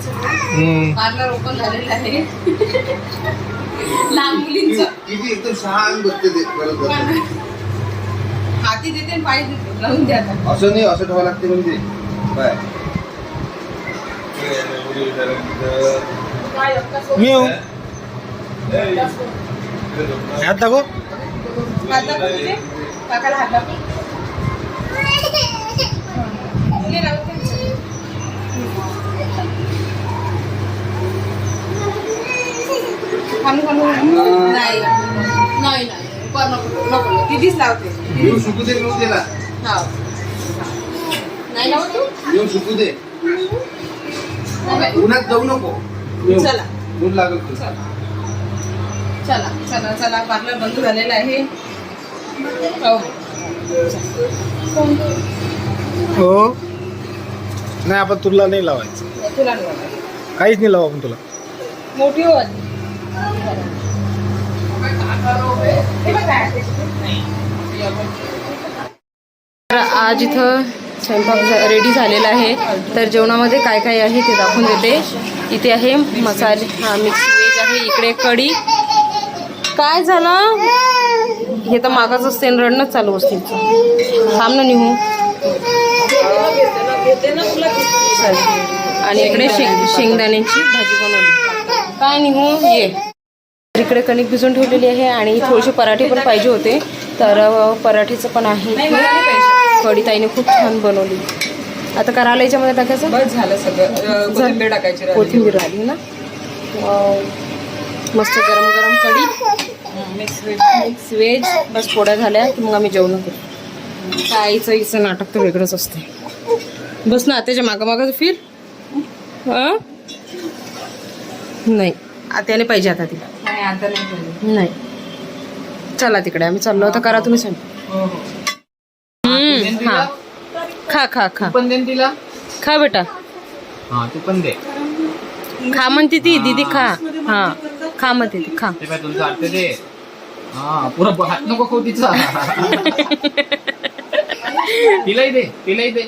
Parlour open झालेलं आहे लहान मुलींचं किती एकदम छान बघते ते परत परत. हाती देते आणि पाय देते लावून द्या आता. असं नाही असं ठेवावं लागते म्हणजे काय थांबू, थांबू. नाही नाही नाही कर नको नको तिथेच लावते येऊन सुकू दे येऊन त्याला हा नाही लावत तू येऊन सुकू दे नाही. उन्हात जाऊ नको. चला. ऊन लागल तुला. चला. चला चला चला. पार्लर बंद झालेलं आहे. हो. हो. नाही आपण तुला नाही लावायचं. तुला. काहीच नाही लावू आपण तुला. मोठी हो आज इथं स्वयंपाक रेडी झालेला आहे. तर जेवणामध्ये काय काय आहे ते दाखवून देते. इथे आहे मसाले हा मिक्स व्हेज आहे. इकडे कढी. काय झालं? हे तर मागाच असते रडणंच चालू असते. थांब ना निहू. आणि इकडे शेंग शेंगदाण्याची भाजी बनवली. काय निहू? ये. इकडे कणिक भिजून ठेवलेली आहे आणि थोडेसे पराठे पण पाहिजे होते. तर पराठेचं पण आहे. कढी ताईने खूप छान बनवली. आता करायला याच्यामध्ये टाकायचं? बस झालं सगळं. कोथिंबीर टाकायची राहिली. कोथिंबीर आली ना. मस्त गरम गरम कढी. Mix veg. मिक्स व्हेज बस पोळ्या झाल्या की मग आम्ही जेवण करू. ताईचं हिचं नाटक तर वेगळंच असते बस ना त्याच्या मागं मागं फिर. हं? नाही. आत्याने पाहिजे आता तिला. नाही आता नाही. नाही. चला तिकडे आम्ही चाललो. होतो करा तुम्ही सांग हो हो हा. खा खा खा. पण देन तिला? खा बेटा. हा तू पण दे. खा म्हणते ती दीदी खा. हा खा म्हणते ती खा. ते काय दे हा पुरा हात नको खाऊ तिचा. तिलाही दे तिलाही दे.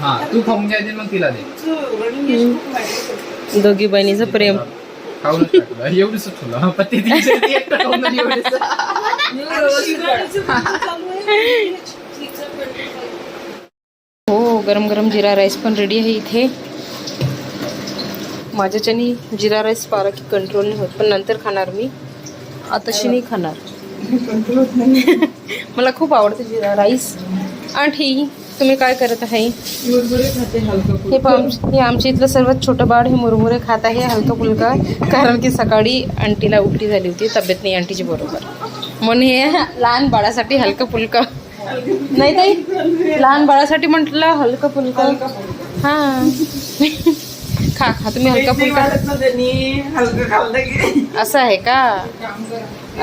हा तू खाऊन घ्यायचे मग तिला दे. दोघी बहिणीचं प्रेम. टाकलं. एवढंच तुला. पण ते तिच्या ती एकटं खाऊन एवढंच. गरम गरम जिरा राईस पण रेडी आहे इथे. माझ्याच्यानी जिरा राईस पारा की कंट्रोल नाही होत पण नंतर खाणार मी. आताशी नाही खाणार. मला खूप आवडते जिरा राईस. आंटी तुम्ही काय करत आहे? हे पण हे आमच्या इथलं सर्वात छोटं बाळ हे मुरमुरे खात आहे हलका फुलका कारण की सकाळी आंटीला उलटी झाली होती तब्येत नाही आंटीची बरोबर. म्हणून हे लहान बाळासाठी हलकं फुलकं नाही ताई लहान बाळासाठी म्हटलं हलकं फुलकं. हां. खा खा तुम्ही हलका फुलका. असं आहे का?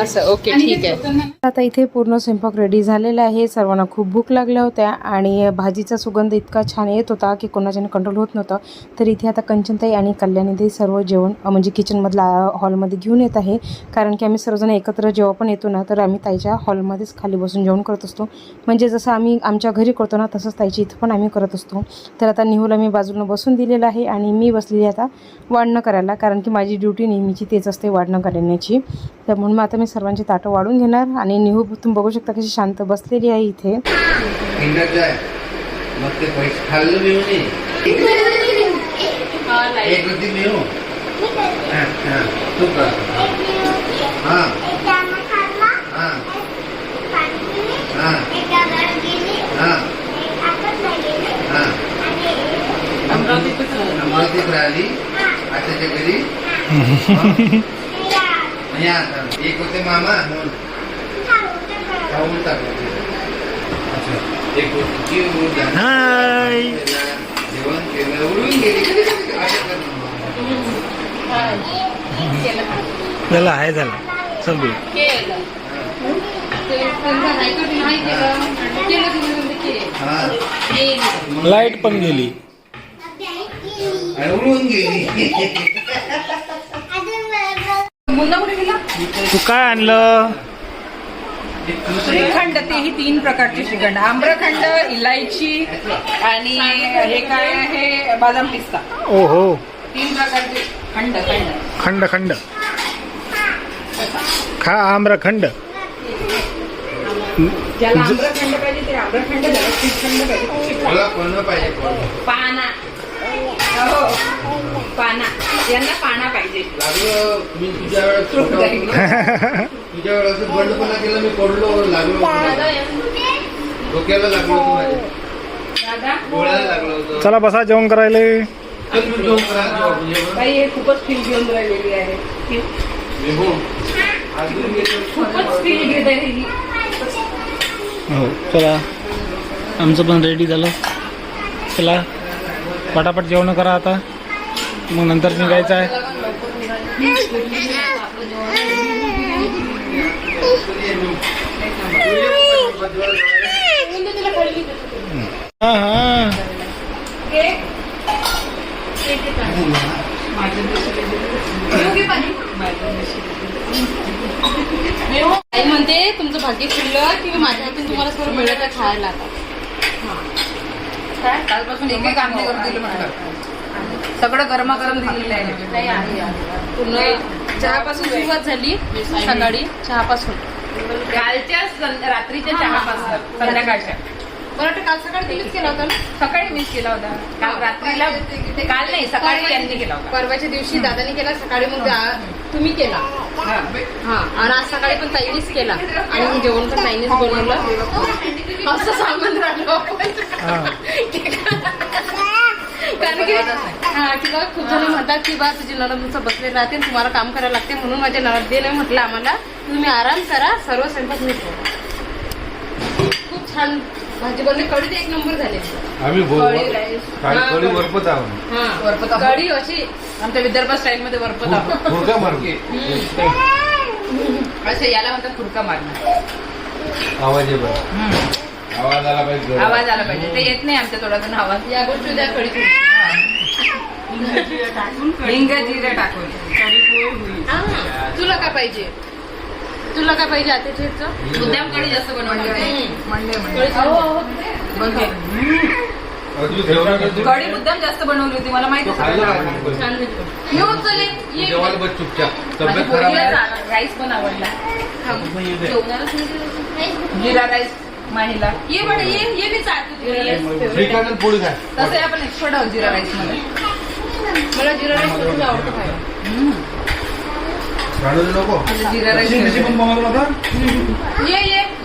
असं ओके ठीक आहे. आता इथे पूर्ण स्वयंपाक रेडी झालेला आहे. सर्वांना खूप भूक लागल्या होत्या आणि भाजीचा सुगंध इतका छान येत होता की कोणाच्याने कंट्रोल होत नव्हतं. तर इथे आता कंचनताई आणि कल्याणीताई सर्व जेवण म्हणजे किचनमधला हॉलमध्ये घेऊन येत आहे. कारण की आम्ही सर्वजण एकत्र जेव्हा पण येतो ना तर आम्ही ताईच्या हॉलमध्येच खाली बसून जेवण करत असतो. म्हणजे जसं आम्ही आमच्या घरी करतो ना तसंच ताईची इथं पण आम्ही करत असतो. तर आता निहूला मी बाजूला बसून दिलेलं आहे आणि मी बसलेली आता वाढणं करायला. कारण की माझी ड्युटी नेहमीची तेच असते वाढणं करण्याची. तर म्हणून मग आता मी सर्वांची ताटं वाढून घेणार आणि निहू तुम्ही बघू शकता कशी शांत बसलेली आहे इथे. हा, हा. हा. हा. हा. हा. हा. अमरावतीत राहिली. आताच्या घरी? आता एक होते मामा म्हणून खाऊन टाकलं अच्छा एक होती ती उडून झाली. हाय जेवण केलं उडून गेली असं करणं. झालं आहे झालं समजू लाइट पण गेली उडून गेली तू काय आणलं? श्रीखंड ते ही तीन प्रकारचे श्रीखंड. आम्रखंड इलायची आणि हे काय आहे? बदाम पिस्ता. ओ हो तीन प्रकारचे खंड खंड. खंड खंड. खा आम्रखंड. ज्याला आम्रखंड पाहिजे ते आम्रखंड ज्याला श्रीखंड पाहिजे. पाना. हो. पाना. यांना पाना पाहिजे. लागलो मी तुझ्या वेळेस छोटा होतो. तुझ्या वेळेस असं बंडपणा केला मी पडलो लागलो होतो. डोक्याला लागलो होतो माझ्या. दादा? डोळ्याला लागलो होतो. चला बसा जेवण करायला. खूपच फील घेऊन राहिलेली आहे. खूपच फील घेत आहे ही. हो चला. आमचं पण रेडी झालं. चला. पटापट जेवण करा आता. मग नंतर निघायचं आहे. हा हा. आई म्हणते तुमचं भाग्य खुललं की माझ्या हातून तुम्हाला सर्व मिळत खायला. आता काय? कालपासून एकही काम नाही करून दिलं म्हटलं. सगळं गरमागरम दिलेलं आहे. पूर्ण चहापासून सुरुवात झाली सकाळी चहापासून. कालच्या रात्रीच्या चहापासून संध्याकाळच्या. बरं वाटतं काल सकाळी तुम्हीच केला होता ना? सकाळी मिस केला होता. काल रात्रीला काल नाही सकाळी यांनी केला होता. परवाच्या दिवशी दादानी केला सकाळी मग तुम्ही केला. हा. हा आणि आज सकाळी पण ताईनीच केला. आणि मग जेवण पण ताईनीच बनवलं. असं सामान राहिलं हा. कारण की हा की बा खूप जण म्हणतात की बा तुझी नणद नुसतं बसले राहते आणि तुम्हाला काम करायला लागते म्हणून माझ्या नणदेने म्हटलं आम्हाला. तुम्ही आराम करा सर्व स्वयंपाक मी करू. खूप छान. भाजी बनली कढी एक नंबर झाली आम्ही कढी राईस. हा, वरपत आहोत. हा. कढी अशी आमच्या विदर्भ स्टाईल मध्ये वरपत आहोत. असे याला म्हणतात खुरका मारणं. आवाज आहे बरं. आवाज आला पाहिजे आवाज आला पाहिजे. ते येत नाही आमच्या तोडातून आवाज. या गोष्टी द्या कढी हिंग जिरे टाकून. हा, तुला काय पाहिजे? तुला काय पाहिजे आता चिरचं मुद्दाम कढी जास्त बनवली कढी मुद्दाम जास्त बनवली होती मला माहिती तू खाल्लं का नाही? छान झाली. येऊ चले ये जेवायला बस चुपचाप. राईस पण आवडला. जिरा राईस माहीला. ये बडे ये ये मी चालतो तुला ये. श्रीखंड आणि पोळी खा तसं आपण एक्सपर्ट आहोत जिरा राईसमध्ये. मला जिरा राईस खूप आवडतो खायला. नको. जिरा राईस ये ये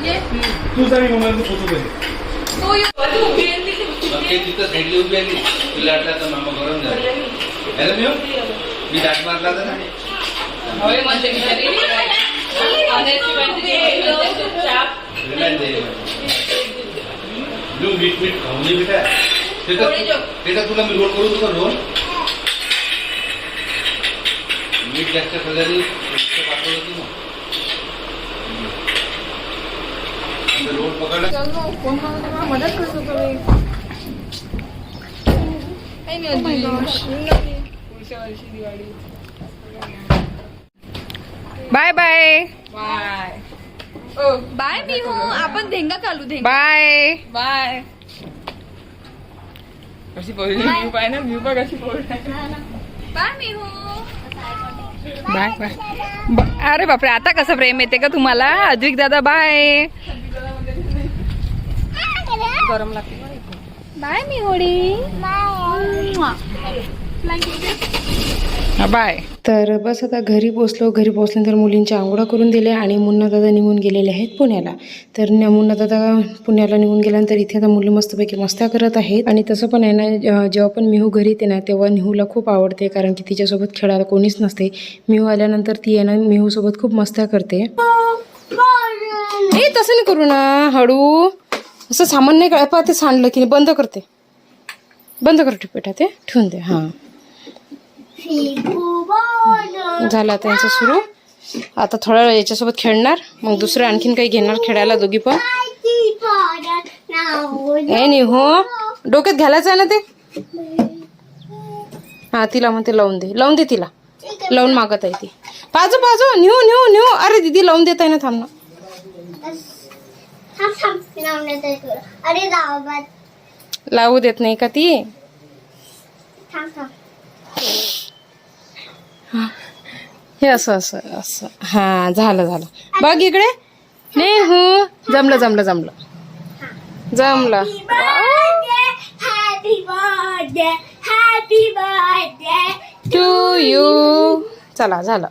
ये. तुझा मी मोबाईल फोटो तू ये. तू उभी आहे ती. ते तिथं साईडली उभी आली तिला वाटलं आता मामा गरम झालं हॅलो मी मी दाट मारला ना. मीठ मीठ खाऊन दे बेटा. त्याचा तुला मी रोल करू तुला रोल मीठ जास्त खाल्ल्याने रोल पकडला. मदत करतो बाय बाय बाय बाय मी हो आपण धेंगा घालू धेंगा. बाय. बाय. कशी पोरली व्ह्यू पाय ना व्ह्यू बघ कशी पोरली बाय मी हो बाय. बाय अरे बापरे आता कसं प्रेम येते का तुम्हाला? अद्विक दादा बाय. गरम लागते. बाय मी होडी बाय. तर बस आता घरी पोचलो. घरी पोचल्यानंतर मुलींच्या आंघोळा करून दिल्या आणि मुन्नादादा निघून गेलेले आहेत पुण्याला. तर न- मुन्ना दादा पुण्याला निघून गेल्यानंतर इथे आता मुलं मस्तपैकी मस्त्या करत आहेत. आणि तसं पण आहे ना जेव्हा पण मिहू घरी येते ना तेव्हा निहूला खूप आवडते. कारण की तिच्यासोबत खेळायला कोणीच नसते. मिहू आल्यानंतर ती आहे ना मिहूसोबत खूप मस्त्या करते. ए तसं नाही करू ना हळू. असं सामान नाही कळ ते सांडलं की नाही बंद करते. बंद कर टिपेटा ते ठेवून दे हां. झाला त्यांचं सुरू. आता थोडा वेळ याच्यासोबत खेळणार. मग दुसरं आणखीन काही घेणार खेळायला दोघी पण. नाही. हो डोक्यात घालायचं आहे ना ते? हा तिला म्हणते लावून दे. लावून दे तिला. लावून मागत आहे ती. बाजू बाजू न्यू न्यू न्यू अरे दीदी लावून देत आहे ना थांब ना. अरे लावू देत नाही का ती? हे असं असं असं. हा झालं झालं. बघ इकडे. नेहू. जमलं जमलं जमलं. जमलं. बर्थडे टू यू चला झालं.